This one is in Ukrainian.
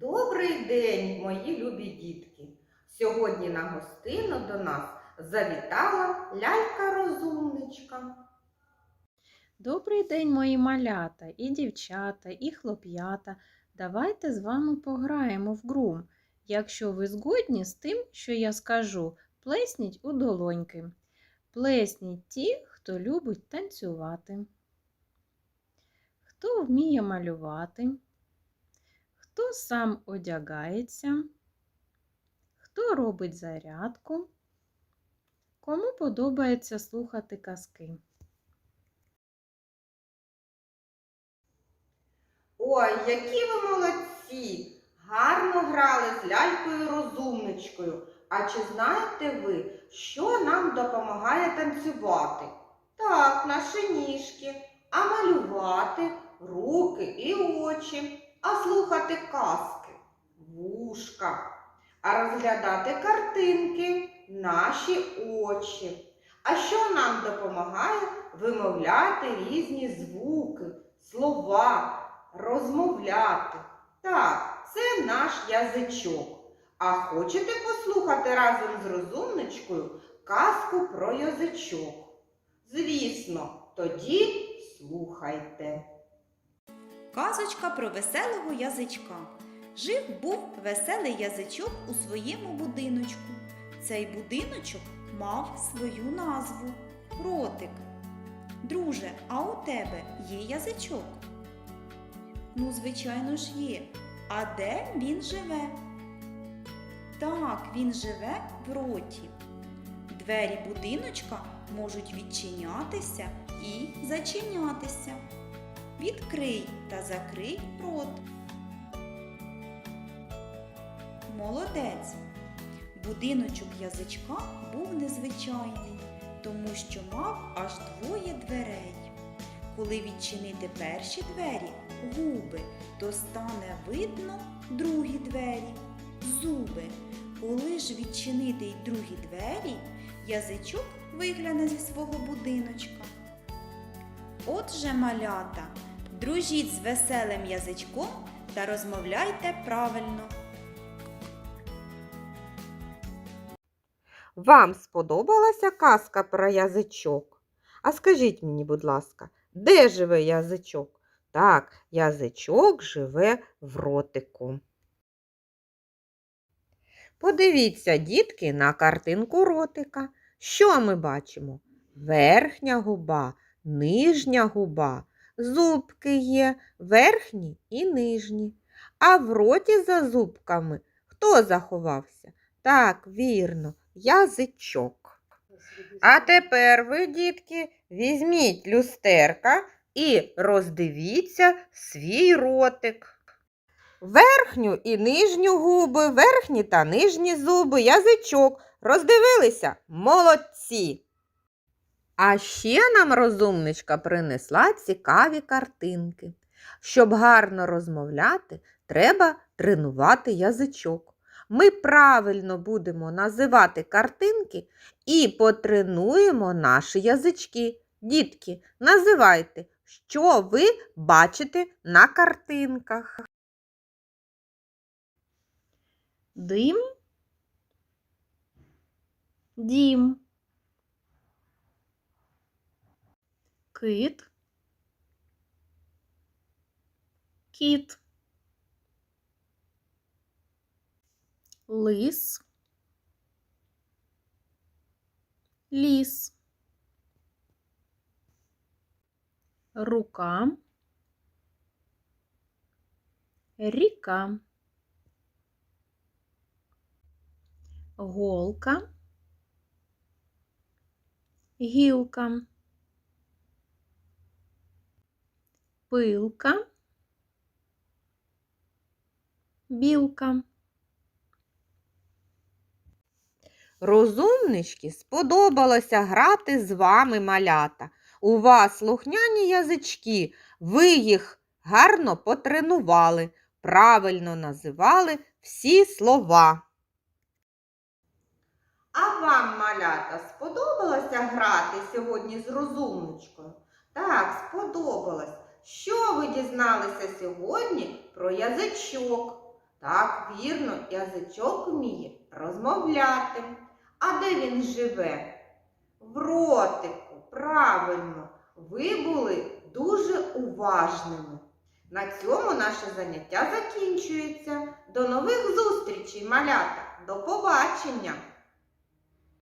Добрий день, мої любі дітки! Сьогодні на гостину до нас завітала лялька-розумничка. Добрий день, мої малята, і дівчата, і хлоп'ята. Давайте з вами пограємо в гру. Якщо ви згодні з тим, що я скажу, плесніть у долоньки. Плесніть ті, хто любить танцювати. Хто вміє малювати, хто сам одягається, хто робить зарядку, кому подобається слухати казки. Ой, які ви молодці! Гарно грали з лялькою-розумничкою. А чи знаєте ви, що нам допомагає танцювати? Так, наші ніжки, а малювати руки і очі, а слухати казки, вушка, а розглядати картинки, наші очі. А що нам допомагає вимовляти різні звуки, слова, розмовляти? Так, це наш язичок. А хочете послухати разом з розумничкою казку про язичок? Звісно, тоді слухайте. Казочка про веселого язичка. Жив був веселий язичок у своєму будиночку. Цей будиночок мав свою назву ротик. Друже, а у тебе є язичок? Ну, звичайно ж є. А де він живе? Так, він живе в роті. Двері будиночка можуть відчинятися і зачинятися. Відкрий та закрий рот. Молодець. Будиночок язичка був незвичайний, тому що мав аж двоє дверей. Коли відчинити перші двері губи, то стане видно другі двері зуби. Коли ж відчинити й другі двері, язичок вигляне зі свого будиночка. Отже, малята, дружіть з веселим язичком та розмовляйте правильно. Вам сподобалася казка про язичок? А скажіть мені, будь ласка, де живе язичок? Так, язичок живе в ротику. Подивіться, дітки, на картинку ротика. Що ми бачимо? Верхня губа, нижня губа, зубки є, верхні і нижні. А в роті за зубками хто заховався? Так, вірно, язичок. А тепер ви, дітки, візьміть люстерка і роздивіться свій ротик. Верхню і нижню губи, верхні та нижні зуби, язичок. Роздивилися? Молодці! А ще нам розумничка принесла цікаві картинки. Щоб гарно розмовляти, треба тренувати язичок. Ми правильно будемо називати картинки і потренуємо наші язички. Дітки, називайте, що ви бачите на картинках. Дим, дім, кит, кіт, лис, ліс, рука, ріка. голка, гілка, пилка, білка. Розумнички, сподобалося грати з вами малята. У вас слухняні язички, ви їх гарно потренували, правильно називали всі слова. А вам, малята, сподобалося грати сьогодні з розумничкою? Так, сподобалось. Що ви дізналися сьогодні про язичок? Так, вірно, язичок вміє розмовляти. А де він живе? В ротику, правильно, ви були дуже уважними. На цьому наше заняття закінчується. До нових зустрічей, малята! До побачення!